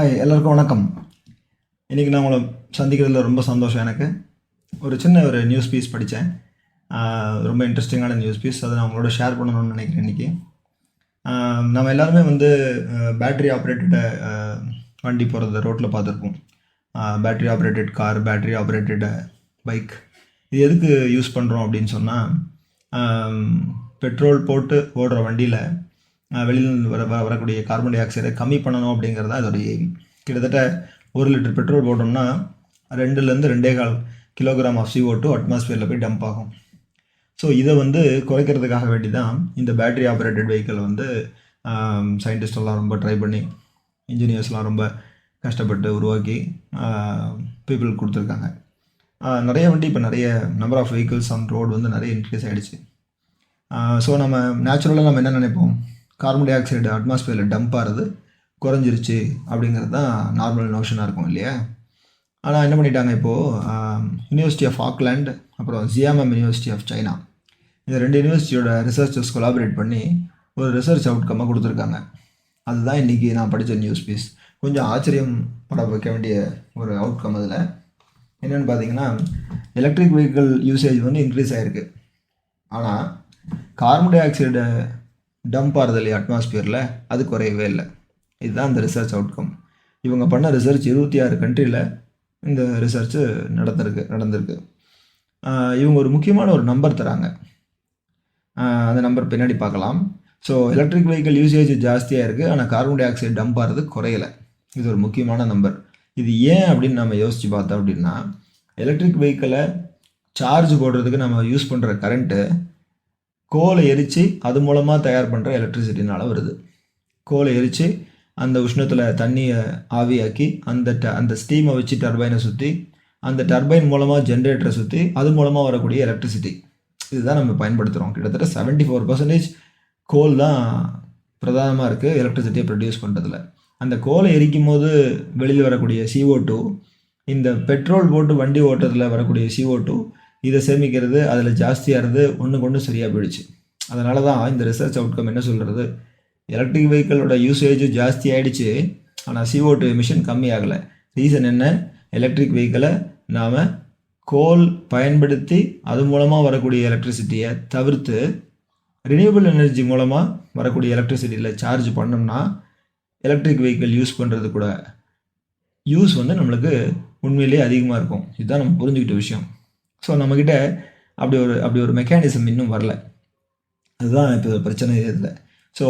Hi எல்லாருக்கும் வணக்கம். இன்றைக்கி நான் உங்களை சந்திக்கிறதுல ரொம்ப சந்தோஷம் எனக்கு. ஒரு சின்ன ஒரு நியூஸ் பீஸ் படித்தேன் ரொம்ப இன்ட்ரெஸ்டிங்கான நியூஸ் பீஸ் அதை நான் உங்களோட ஷேர் பண்ணணும்னு நினைக்கிறேன் இன்றைக்கி நம்ம எல்லாருமே வந்து பேட்ரி ஆப்ரேட்டட வண்டி போகிறத ரோட்டில் பார்த்துருப்போம். Battery operated car battery operated bike இது எதுக்கு யூஸ் பண்ணுறோம் அப்படின்னு சொன்னால் பெட்ரோல் போட்டு ஓடுற வண்டியில் வெளியில் வர வர- வரக்கூடிய கார்பன் டை ஆக்சைடை கம்மி பண்ணணும் அப்படிங்கிறது தான் இதோடைய கிட்டத்தட்ட ஒரு லிட்டர் பெட்ரோல் போட்டோம்னா ரெண்டுலேருந்து ரெண்டே கால் கிலோகிராம் ஆஃப் சிஓ டூ அட்மாஸ்பியரில் போய் டம்ப் ஆகும். ஸோ இதை வந்து குறைக்கிறதுக்காக வேண்டி தான் இந்த பேட்டரி ஆப்ரேட்டட் வெஹிக்கிள் வந்து சயின்டிஸ்டெல்லாம் ரொம்ப ட்ரை பண்ணி இன்ஜினியர்ஸ்லாம் ரொம்ப கஷ்டப்பட்டு உருவாக்கி பீப்புள் கொடுத்துருக்காங்க. நிறைய வண்டி இப்போ நிறைய number of vehicles on road வந்து நிறைய இன்க்ரீஸ் ஆகிடுச்சு ஸோ நம்ம நேச்சுரலாக நம்ம என்ன நினைப்போம்? கார்பன் டை ஆக்சைடு அட்மாஸ்பியரில் டம்ப் ஆகிறது குறைஞ்சிருச்சு அப்படிங்கிறது தான் நார்மல் நோஷனாக இருக்கும் இல்லையா? ஆனால் என்ன பண்ணிட்டாங்க இப்போது யூனிவர்சிட்டி ஆஃப் ஆக்லாண்ட் அப்புறம் ஜியாமம் யூனிவர்சிட்டி ஆஃப் சைனா இந்த ரெண்டு யூனிவர்சிட்டியோட ரிசர்ச்சர்ஸ் கொலாபரேட் பண்ணி ஒரு ரிசர்ச் அவுட்கம்மாக கொடுத்துருக்காங்க. அதுதான் இன்றைக்கி நான் படித்த நியூஸ் பீஸ் கொஞ்சம் ஆச்சரியம் பட வைக்க வேண்டிய ஒரு அவுட்கம் அதில். என்னென்னு பார்த்தீங்கன்னா எலக்ட்ரிக் வெஹிக்கிள் யூசேஜ் வந்து இன்க்ரீஸ் ஆகிருக்கு ஆனால் கார்பன் டை ஆக்சைடு டம்ப் ஆகிறது இல்லையா அட்மாஸ்பியரில் அது குறையவே இல்லை. இதுதான் இந்த ரிசர்ச் அவுட்கம் இவங்க பண்ண ரிசர்ச் இருபத்தி ஆறு கண்ட்ரியில் இந்த ரிசர்ச்சு நடந்திருக்கு நடந்திருக்கு. இவங்க ஒரு முக்கியமான ஒரு நம்பர் தராங்க. அந்த நம்பர் பின்னாடி பார்க்கலாம். ஸோ எலக்ட்ரிக் வெஹிக்கிள் யூசேஜ் ஜாஸ்தியாக இருக்குது ஆனால் கார்பன் டை ஆக்சைடு டம்ப் ஆகிறது குறையலை. இது ஒரு முக்கியமான நம்பர் இது ஏன் அப்படின்னு நம்ம யோசித்து பார்த்தோம் அப்படின்னா எலக்ட்ரிக் வெஹிக்கிளை சார்ஜ் போடுறதுக்கு நம்ம யூஸ் பண்ணுற கரண்ட்டு கோலை எரித்து அது மூலமாக தயார் பண்ணுற எலக்ட்ரிசிட்டினால் வருது. கோலை எரித்து அந்த உஷ்ணத்தில் தண்ணியை ஆவியாக்கி அந்த ட அந்த ஸ்டீமை வச்சு டர்பைனை சுற்றி அந்த டர்பைன் மூலமாக ஜென்ரேட்டரை சுற்றி அது மூலமாக வரக்கூடிய எலக்ட்ரிசிட்டி இதுதான் நம்ம பயன்படுத்துகிறோம் கிட்டத்தட்ட 74% ஃபோர் பர்சன்டேஜ் கோல் தான் பிரதானமாக இருக்குது எலக்ட்ரிசிட்டியை ப்ரொடியூஸ் பண்ணுறதுல அந்த கோலை எரிக்கும் போது வெளியில் வரக்கூடிய சிஓ டூ இந்த பெட்ரோல் போட்டு வண்டி ஓட்டுறதுல வரக்கூடிய சிஓ டூ இதை சேமிக்கிறது அதில் ஜாஸ்தியாகிறது ஒன்றுக்கு ஒன்று சரியாக போயிடுச்சு. அதனால தான் இந்த ரிசர்ச் அவுட்கம் என்ன சொல்கிறது எலக்ட்ரிக் வெஹிக்கிளோட யூசேஜ் ஜாஸ்தி ஆகிடுச்சு ஆனால் சிஓ டூ எமிஷன் கம்மி ஆகலை ரீசன் என்ன? எலக்ட்ரிக் வெஹிக்கிளை நாம் கோல் பயன்படுத்தி அது மூலமாக வரக்கூடிய எலக்ட்ரிசிட்டியை தவிர்த்து ரினியூவபிள் எனர்ஜி மூலமாக வரக்கூடிய எலக்ட்ரிசிட்டியில் சார்ஜ் பண்ணோம்னா எலக்ட்ரிக் வெஹிக்கிள் யூஸ் பண்ணுறது கூட யூஸ் வந்து நம்மளுக்கு உண்மையிலேயே அதிகமாக இருக்கும். இதுதான் நம்ம புரிஞ்சுக்கிட்ட விஷயம். ஸோ நம்மக்கிட்ட அப்படி ஒரு அப்படி ஒரு மெக்கானிசம் இன்னும் வரல. அதுதான் இப்போ பிரச்சனை இதில். ஸோ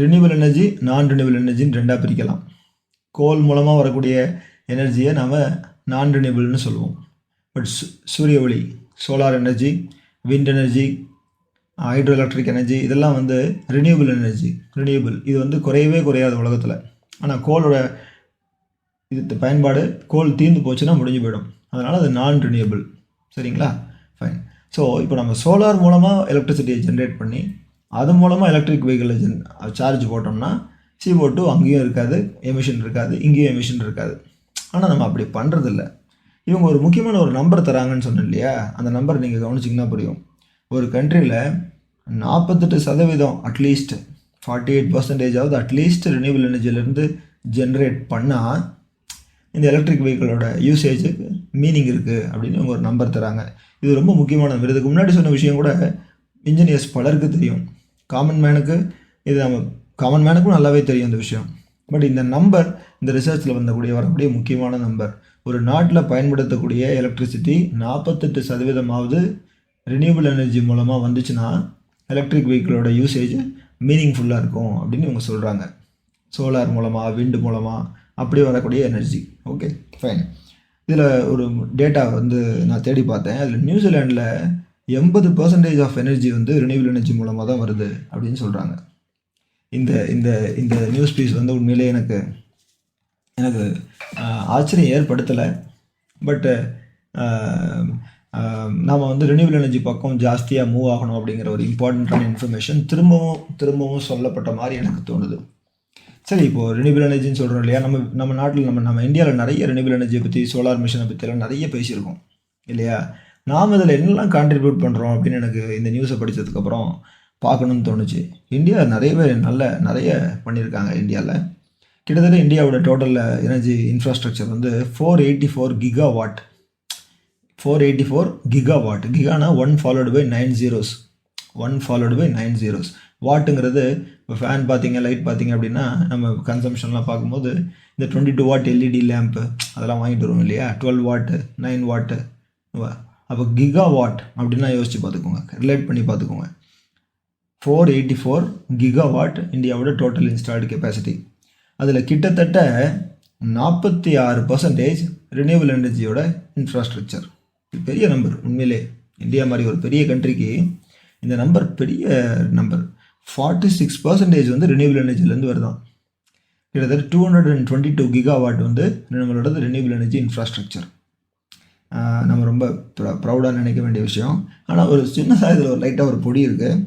ரினியூவல் எனர்ஜி நான் ரினியூவல் எனர்ஜின்னு ரெண்டாக பிரிக்கலாம். கோல் மூலமாக வரக்கூடிய எனர்ஜியை நாம் நான் ரினியூவல்னு சொல்லுவோம். பட் சூரிய ஒளி solar energy wind energy hydro electric energy இதெல்லாம் வந்து ரினியூவல் எனர்ஜி ரினியூவல் இது வந்து குறையவே குறையாது உலகத்தில். ஆனால் கோலோட இது பயன்பாடு கோல் தீர்ந்து போச்சுன்னா முடிஞ்சு போயிடும். அதனால் அது நான் ரினியூபிள் சரிங்களா? ஃபைன் ஸோ இப்போ நம்ம சோலார் மூலமாக எலக்ட்ரிசிட்டியை ஜென்ரேட் பண்ணி அது மூலமாக எலக்ட்ரிக் வெஹிக்கிளில் ஜென் சார்ஜ் போட்டோம்னா சிஓ டூ அங்கேயும் இருக்காது எமிஷன் இருக்காது இங்கேயும் எமிஷன் இருக்காது. ஆனால் நம்ம அப்படி பண்ணுறதில்ல இவங்க ஒரு முக்கியமான ஒரு நம்பர் தராங்கன்னு சொன்னேன் இல்லையா? அந்த நம்பர் நீங்கள் கவனிச்சிங்கன்னா புரியும். ஒரு கண்ட்ரியில் நாற்பத்தெட்டு சதவீதம் அட்லீஸ்ட் ஃபார்ட்டி எயிட் பர்சன்டேஜாவது அட்லீஸ்ட் ரினியூவல் எனர்ஜிலேருந்து ஜென்ரேட் பண்ணால் இந்த எலக்ட்ரிக் வெஹிக்கிளோட யூசேஜுக்கு மீனிங் இருக்குது அப்படின்னு அவங்க ஒரு நம்பர் தராங்க. இது ரொம்ப முக்கியமான இதுக்கு முன்னாடி சொன்ன விஷயம் கூட இன்ஜினியர்ஸ் பலருக்கு தெரியும். காமன் மேனுக்கு இது நம்ம காமன் மேனுக்கும் நல்லாவே தெரியும் இந்த விஷயம். பட் இந்த நம்பர் இந்த ரிசர்ச்சில் வந்தக்கூடிய வரக்கூடிய முக்கியமான நம்பர் ஒரு நாட்டில் பயன்படுத்தக்கூடிய எலக்ட்ரிசிட்டி நாற்பத்தெட்டு சதவீதமாவது ரினியூபிள் எனர்ஜி மூலமாக வந்துச்சுன்னா எலக்ட்ரிக் வெஹிக்கிளோட யூசேஜ் மீனிங்ஃபுல்லாக இருக்கும் அப்படின்னு இவங்க சொல்கிறாங்க சோலார் மூலமாக விண்டு மூலமாக அப்படி வரக்கூடிய எனர்ஜி ஓகே ஃபைன் இதில் ஒரு டேட்டா வந்து நான் தேடி பார்த்தேன். அதில் நியூசிலாண்டில் எண்பது பர்சன்டேஜ் ஆஃப் எனர்ஜி வந்து ரினியூவல் எனர்ஜி மூலமாக தான் வருது அப்படின்னு சொல்கிறாங்க இந்த இந்த இந்த நியூஸ் பீஸ் வந்து உண்மையிலே எனக்கு எனக்கு ஆச்சரியம் ஏற்படுத்தலை. பட்டு நாம் வந்து ரினியூவல் எனர்ஜி பக்கம் ஜாஸ்தியாக மூவ் ஆகணும் அப்படிங்கிற ஒரு இம்பார்ட்டண்ட்டான இன்ஃபர்மேஷன் திரும்பவும் திரும்பவும் சொல்லப்பட்ட மாதிரி எனக்கு தோணுது. சரி இப்போது ரினியூபிள் எனர்ஜின்னு சொல்கிறோம் இல்லையா? நம்ம நம்ம நாட்டில் நம்ம நம்ம இந்தியாவில் நிறைய ரினியூபிள் எனர்ஜியை பற்றி சோலார் மிஷினை பற்றியெல்லாம் நிறைய பேசியிருக்கோம் இல்லையா? நாம் இதில் என்னெல்லாம் கான்ட்ரிபியூட் பண்ணுறோம் அப்படின்னு எனக்கு இந்த நியூஸை படித்ததுக்கப்புறம் பார்க்கணும்னு தோணுச்சு. இந்தியா பேர் நல்ல நிறைய பண்ணியிருக்காங்க இந்தியாவில் கிட்டத்தட்ட இந்தியாவோட டோட்டலில் எனர்ஜி இன்ஃப்ராஸ்ட்ரக்சர் வந்து four eighty four gigawatt four eighty four gigawatt கிகானா one followed by nine zeros one followed by nine zeros வாட்டுங்கிறது இப்போ ஃபேன் பார்த்தீங்க லைட் பார்த்தீங்க அப்படின்னா நம்ம கன்சம்ஷன்லாம் பார்க்கும்போது இந்த twenty two watt LED lamp அதெல்லாம் வாங்கிட்டு வருவோம் இல்லையா? டுவெல் வாட்டு நைன் வாட்டு அப்போ கிகா வாட் அப்படின்னா யோசிச்சு பார்த்துக்கோங்க. ரிலேட் பண்ணி பார்த்துக்கோங்க. Four eighty four giga what இந்தியாவோட டோட்டல் இன்ஸ்டால்டு கெப்பாசிட்டி அதில் கிட்டத்தட்ட நாற்பத்தி ஆறு பர்சன்டேஜ் ரினியூவல் எனர்ஜியோட இன்ஃப்ராஸ்ட்ரக்சர் பெரிய நம்பர் உண்மையிலே. இந்தியா மாதிரி ஒரு பெரிய கண்ட்ரிக்கு இந்த நம்பர் பெரிய நம்பர் ஃபார்ட்டி சிக்ஸ் பர்சன்டேஜ் வந்து ரினியூவல் எனர்ஜிலேருந்து வருதான். கிட்டத்தட்ட two hundred and twenty two gigawatt வந்து நம்மளோட ரினியூவல் எனர்ஜி இன்ஃப்ராஸ்ட்ரக்சர் நம்ம ரொம்ப ப்ரௌடாக நினைக்க வேண்டிய விஷயம். ஆனால் ஒரு சின்ன சாயத்தில் ஒரு லைட்டாக ஒரு பொடி இருக்குது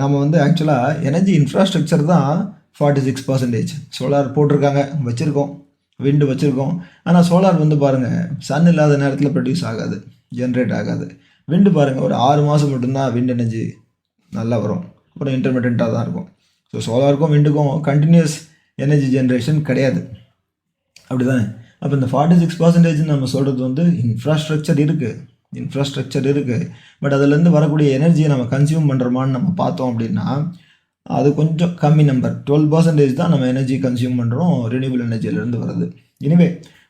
நம்ம வந்து ஆக்சுவலாக எனர்ஜி இன்ஃப்ராஸ்ட்ரக்சர் தான் ஃபார்ட்டி சிக்ஸ் பர்சன்டேஜ் சோலார் போட்டிருக்காங்க வச்சுருக்கோம். விண்டு வச்சுருக்கோம். ஆனால் சோலார் வந்து பாருங்கள் சன் இல்லாத நேரத்தில் ப்ரொடியூஸ் ஆகாது ஜென்ரேட் ஆகாது. விண்டு பாருங்கள் ஒரு ஆறு மாதம் மட்டும்தான் விண்ட் எனர்ஜி நல்லா வரும். அப்புறம் இன்டர்மீடியண்ட்டாக தான் இருக்கும். ஸோ சோலாருக்கும் விண்டுக்கும் கண்டினியூஸ் எனர்ஜி ஜென்ரேஷன் கிடையாது. அப்படி தானே அப்போ இந்த ஃபார்ட்டி சிக்ஸ் பர்சன்டேஜ் நம்ம சொல்கிறது வந்து இன்ஃப்ராஸ்ட்ரக்சர் இருக்குது இன்ஃப்ராஸ்ட்ரக்சர் இருக்குது பட் அதுலேருந்து வரக்கூடிய எனர்ஜியை நம்ம கன்சியூம் பண்ணுறோமான்னு நம்ம பார்த்தோம் அப்படின்னா அது கொஞ்சம் கம்மி நம்பர் டுவெல் பர்சன்டேஜ் தான் நம்ம எனர்ஜி கன்சியூம் பண்ணுறோம் ரினியூபிள் எனர்ஜியிலேருந்து வருது இனிவே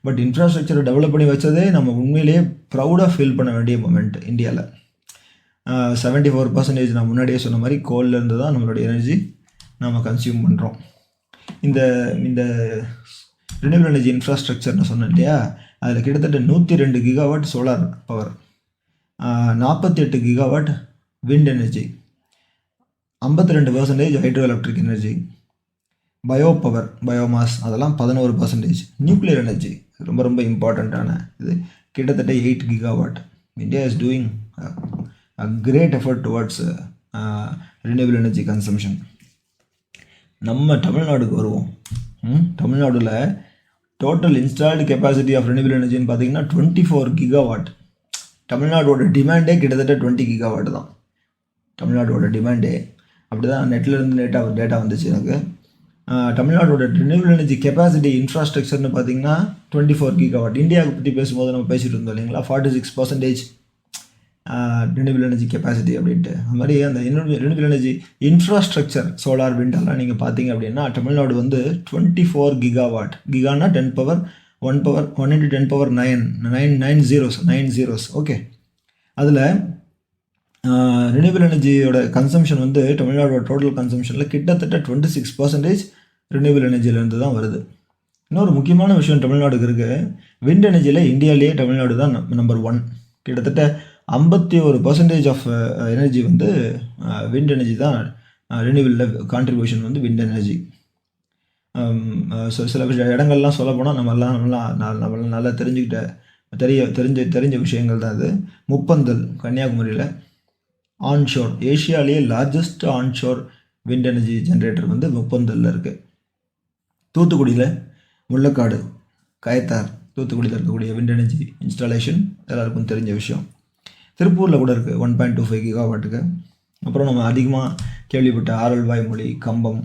பட் இன்ஃப்ராஸ்ட்ரக்சரை டெவலப் பண்ணி வச்சதே நம்ம உண்மையிலேயே ப்ரௌடாக ஃபீல் பண்ண வேண்டிய மூமெண்ட் இந்தியாவில் செவன்ட்டி ஃபோர் பர்சன்டேஜ் நான் முன்னாடியே சொன்ன மாதிரி கோல்லேருந்து தான் நம்மளுடைய எனர்ஜி நம்ம கன்சியூம் பண்ணுறோம் இந்த இந்த ரினியூவல் எனர்ஜி இன்ஃப்ராஸ்ட்ரக்சர்னு சொன்னேன் இல்லையா? அதில் கிட்டத்தட்ட நூற்றி ரெண்டு கிகாவாட் சோலார் பவர் நாற்பத்தி எட்டு கிகாவாட் விண்ட் எனர்ஜி ஐம்பத்தி ரெண்டு percentage hydro electric energy bio power biomass அதெல்லாம் பதினோரு பர்சன்டேஜ் நியூக்ளியர் எனர்ஜி ரொம்ப ரொம்ப இம்பார்ட்டண்ட்டான இது. கிட்டத்தட்ட eight gigawatt India is doing great effort towards renewal energy consumption நம்ம தமிழ்நாடுக்கு வருவோம். தமிழ்நாடில் total installed capacity of renewal எனர்ஜின்னு பார்த்தீங்கன்னா டுவெண்ட்டி ஃபோர் கிகாவாட் தமிழ்நாடோட டிமாண்டே கிட்டத்தட்ட டுவெண்ட்டி கிகாவாட் தான். தமிழ்நாடோட டிமாண்டே அப்படி தான் நெட்லேருந்து டேட்டா டேட்டா வந்துச்சு எனக்கு. தமிழ்நாடோட ரினியூவல் எனர்ஜி கெப்பாசிட்டி இன்ஃப்ராஸ்ட்ரக்சர்னு பார்த்தீங்கன்னா டுவெண்ட்டி ஃபோர் கிகாவாட் இந்தியாவை பற்றி பேசும்போது நம்ம பேசிகிட்டு இருந்தோம் இல்லைங்களா? Forty six percentage renewable energy capacity அப்படின்ட்டு. அது மாதிரி அந்த ரினியூபிள் எனர்ஜி இன்ஃப்ராஸ்ட்ரக்சர் சோலார் விண்டெல்லாம் நீங்கள் பார்த்தீங்க அப்படின்னா தமிழ்நாடு வந்து twenty four gigawatt கிகானா ten power one power one into ten power nine nine nine zeros nine zeros okay அதில் ரினியூபிள் எனர்ஜியோட கன்சம்ஷன் வந்து தமிழ்நாடோட டோட்டல் கன்சம்ஷனில் கிட்டத்தட்ட டுவெண்ட்டி சிக்ஸ் பர்சன்டேஜ் ரினியூபிள் எனர்ஜிலேருந்து தான் வருது. இன்னொரு முக்கியமான விஷயம் தமிழ்நாடுக்கு இருக்குது விண்ட் எனர்ஜியில் இந்தியாவிலேயே தமிழ்நாடு தான் நம்பர் ஒன் கிட்டத்தட்ட ஐம்பத்தி ஒரு பர்சன்டேஜ் ஆஃப் எனர்ஜி வந்து uh, விண்ட் எனர்ஜி தான் uh, ரினியூவலில் கான்ட்ரிபியூஷன் வந்து விண்ட் எனர்ஜி ஸோ சில இடங்கள்லாம் சொல்ல போனால் நம்மெல்லாம் நம்மளாம் நம்மளாம் நல்லா தெரிஞ்சுக்கிட்ட தெரிய தெரிஞ்ச தெரிஞ்ச விஷயங்கள் தான் இது. முப்பந்தல் கன்னியாகுமரியில் onshore ஏஷியாலேயே largest onshore wind energy generator வந்து முப்பந்தலில் இருக்குது தூத்துக்குடியில் முள்ளக்காடு கயத்தார் தூத்துக்குடியில் இருக்கக்கூடிய விண்ட் எனர்ஜி இன்ஸ்டாலேஷன் எல்லாருக்கும் தெரிஞ்ச விஷயம். திருப்பூரில் கூட இருக்குது ஒன் பாயிண்ட் டூ ஃபைவ் கிகாவாட்டுக்கு அப்புறம் நம்ம அதிகமாக கேள்விப்பட்ட ஆரல்வாய் மொழி கம்பம்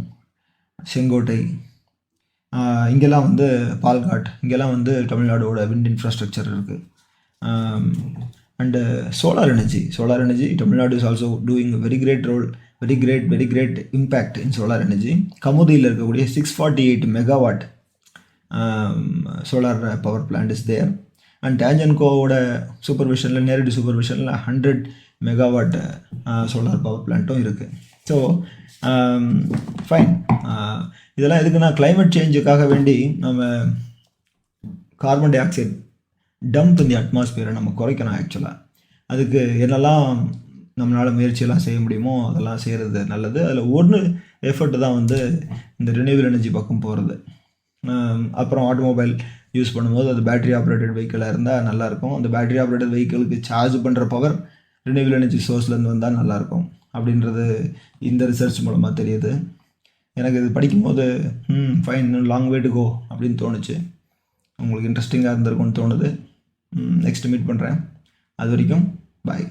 செங்கோட்டை. இங்கெல்லாம் வந்து பால்காட் இங்கெல்லாம் வந்து தமிழ்நாடோட விண்ட் இன்ஃப்ராஸ்ட்ரக்சர் இருக்குது and solar energy solar energy Tamil Nadu is also doing very great role very great very great impact in solar energy கமுதியில் இருக்கக்கூடிய six forty eight megawatt solar power plant is there and டேஞ்சன்கோவோட சூப்பர்விஷனில் நேரடி சூப்பர்விஷனில் hundred megawatt solar power பிளான்ட்டும் இருக்குது so fine இதெல்லாம் எதுக்குன்னா climate சேஞ்சுக்காக வேண்டி நம்ம கார்பன் டை ஆக்சைடு டம்ப் இந்த அட்மாஸ்பியரை நம்ம குறைக்கணும் ஆக்சுவலாக அதுக்கு என்னெல்லாம் நம்மளால் முயற்சியெல்லாம் செய்ய முடியுமோ அதெல்லாம் செய்கிறது நல்லது. அதில் ஒன்று எஃபர்ட் தான் வந்து இந்த ரினியூவல் எனர்ஜி பக்கம் போகிறது அப்புறம் ஆட்டோமொபைல் யூஸ் பண்ணும்போது அது பேட்டரி ஆப்ரேட்டட் வெஹிக்கிளாக இருந்தால் நல்லாயிருக்கும். அந்த பேட்டரி ஆப்ரேட்டட் வெஹிக்கிளுக்கு சார்ஜ் பண்ணுற பவர் ரினியூவல் எனர்ஜி சோர்ஸ்லேருந்து வந்தால் நல்லாயிருக்கும் அப்படின்றது இந்த ரிசர்ச் மூலமாக தெரியுது. எனக்கு இது படிக்கும்போது ம் ஃபைன் இன்னும் லாங் வே டு கோ அப்படின்னு தோணுச்சு. உங்களுக்கு இன்ட்ரெஸ்டிங்காக இருந்திருக்கும்னு தோணுது. நெக்ஸ்ட் மீட் பண்ணுறேன் அது வரைக்கும் பாய்